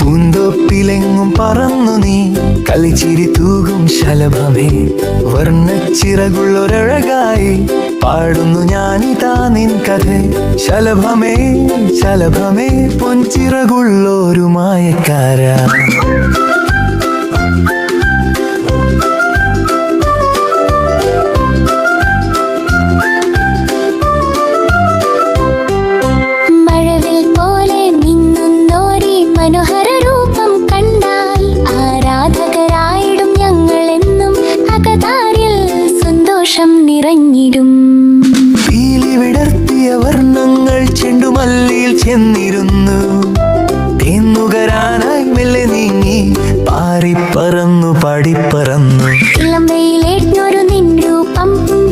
പൂന്തോപ്പിലെങ്ങും പറന്നു നീ. കളിച്ചിരി തൂകും ശലഭമേ. വർണച്ചിറകുള്ളൊരഴകായി പാടുന്നു ഞാനിതാ നിൻ കഥ. ശലഭമേ ശലഭമേ പൊൻചിറകുള്ളൊരു മായക്കാരാ. ചെന്നിരുന്നു തേന്നുകരാനായി മെല്ലെ നീങ്ങി പാറിപ്പറന്നു പാടിപ്പറന്നു ഇളം നിൻരൂപം നിൻ രൂപം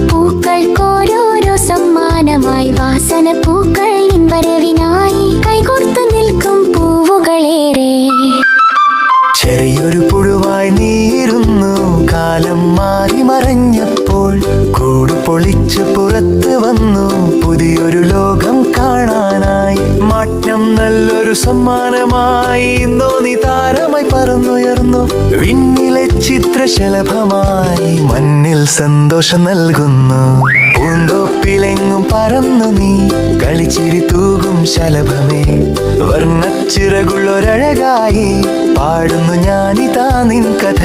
പൂക്കൾക്കോരോരോ സമ്മാനമായി. വാസന പൂക്കൾ വരവിനായി കൈകോർത്തു നിൽക്കും പൂവുകളേറെ. ചെറിയൊരു പുഴുവായി നീരുന്നു. കാലം മാറി മറഞ്ഞപ്പോൾ കൂട് പൊളിച്ച് പുറത്ത് വന്നു. പുതിയൊരു ലോകം കാണാനായി മാറ്റം നല്ലൊരു സമ്മാനമായി ഇന്നോ നീ താരമായി പറന്നുയർന്നു. വിണ്ണിലെ ചിത്രശലഭമായി മണ്ണിൽ സന്തോഷം നൽകുന്നു. പൂന്തോപ്പിലെങ്ങും പറന്നു നീ കളിച്ചിരി തൂകും ശലഭമേ. വർണച്ചിറകുള്ളൊരഴകായി പാടുന്നു ഞാനിതാ നിൻ കഥ.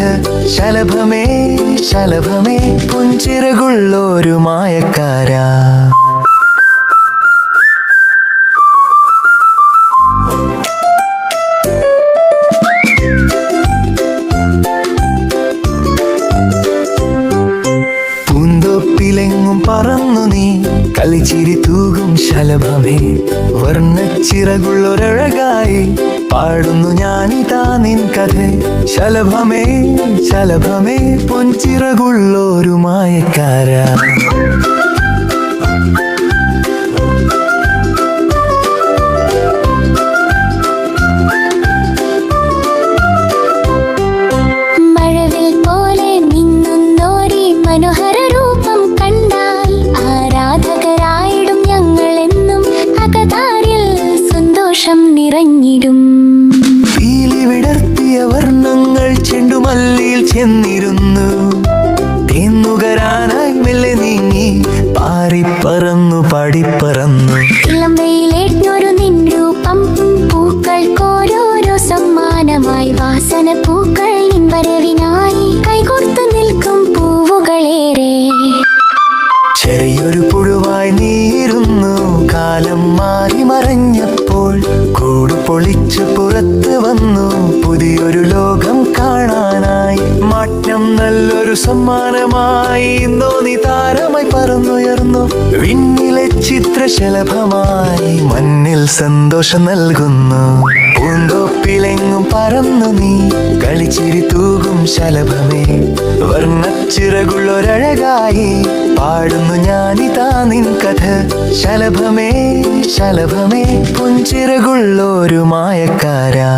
ശലഭമേ ശലഭമേ പുഞ്ചിറകുള്ളൊരു മായക്കാരാ. പറന്നു നീ. കളിച്ചിരി തൂകും ശലഭമേ. വർണച്ചിറകുള്ളൊരഴകായി പാടുന്നു ഞാനിതാ നിൻ കഥ. ശലഭമേ ശലഭമേ പൊൻചിറകുള്ളൊരു മായക്കാരാ. ചെന്നിരുന്നു തേന്നുകരാനായി മെല്ലെ നീങ്ങി പാറിപ്പറന്നു പാടിപ്പറന്നു. ഇളം വെയിലേറ്റൊരു നിൻ രൂപം പൂക്കൾക്കോരോരോ സമ്മാനമായി. വാസന പൂക്കൾ നിൻ വരവിനായി കൈകോർത്തു നിൽക്കും പൂവുകളേറെ. ചെറിയൊരു പുഴുവായി നീരുന്നു. കാലം മാറി മറഞ്ഞപ്പോൾ കൂട് പൊളിച്ച് പുറത്ത് വന്നു. സമ്മാനമായി ഇന്നോ നീ താരമായി പറന്നുയർന്നു. വിണ്ണിലെ ചിത്രശലഭമായി മണ്ണിൽ സന്തോഷം നൽകുന്നു. പൂന്തോപ്പിലെങ്ങും പറന്നു നീ കളിച്ചിരി തൂകും ശലഭമേ. വർണച്ചിറകുള്ളൊരഴകായി പാടുന്നു ഞാനിതാ നിൻ കഥ. ശലഭമേ ശലഭമേ പുഞ്ചിറകുള്ളൊരു മായക്കാരാ.